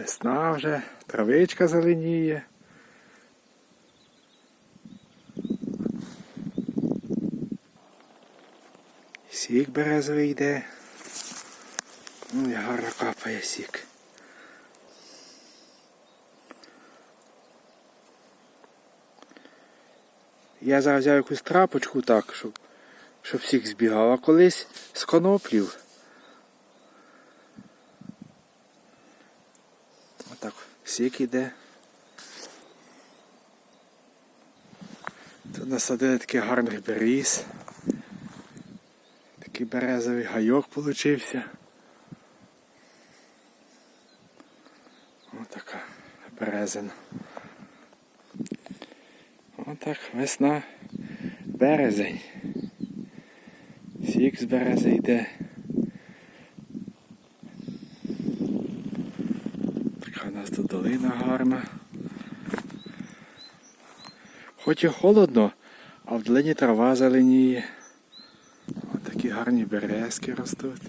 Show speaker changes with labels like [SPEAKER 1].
[SPEAKER 1] Весна вже, травичка зеленіє. Сік березовий йде. Ну гарно капає сік. Я зараз взяв якусь трапочку так, щоб, щоб сік збігав, а колись з коноплів. Отак сік іде. Тут насадили такий гарний беріз. Такий березовий гайок получився. Отака березина. Отак весна, березень. Сік з берези йде. Така у нас тут долина гарна. Хоч і холодно, а в долині трава зеленіє. Ось такі гарні березки ростуть.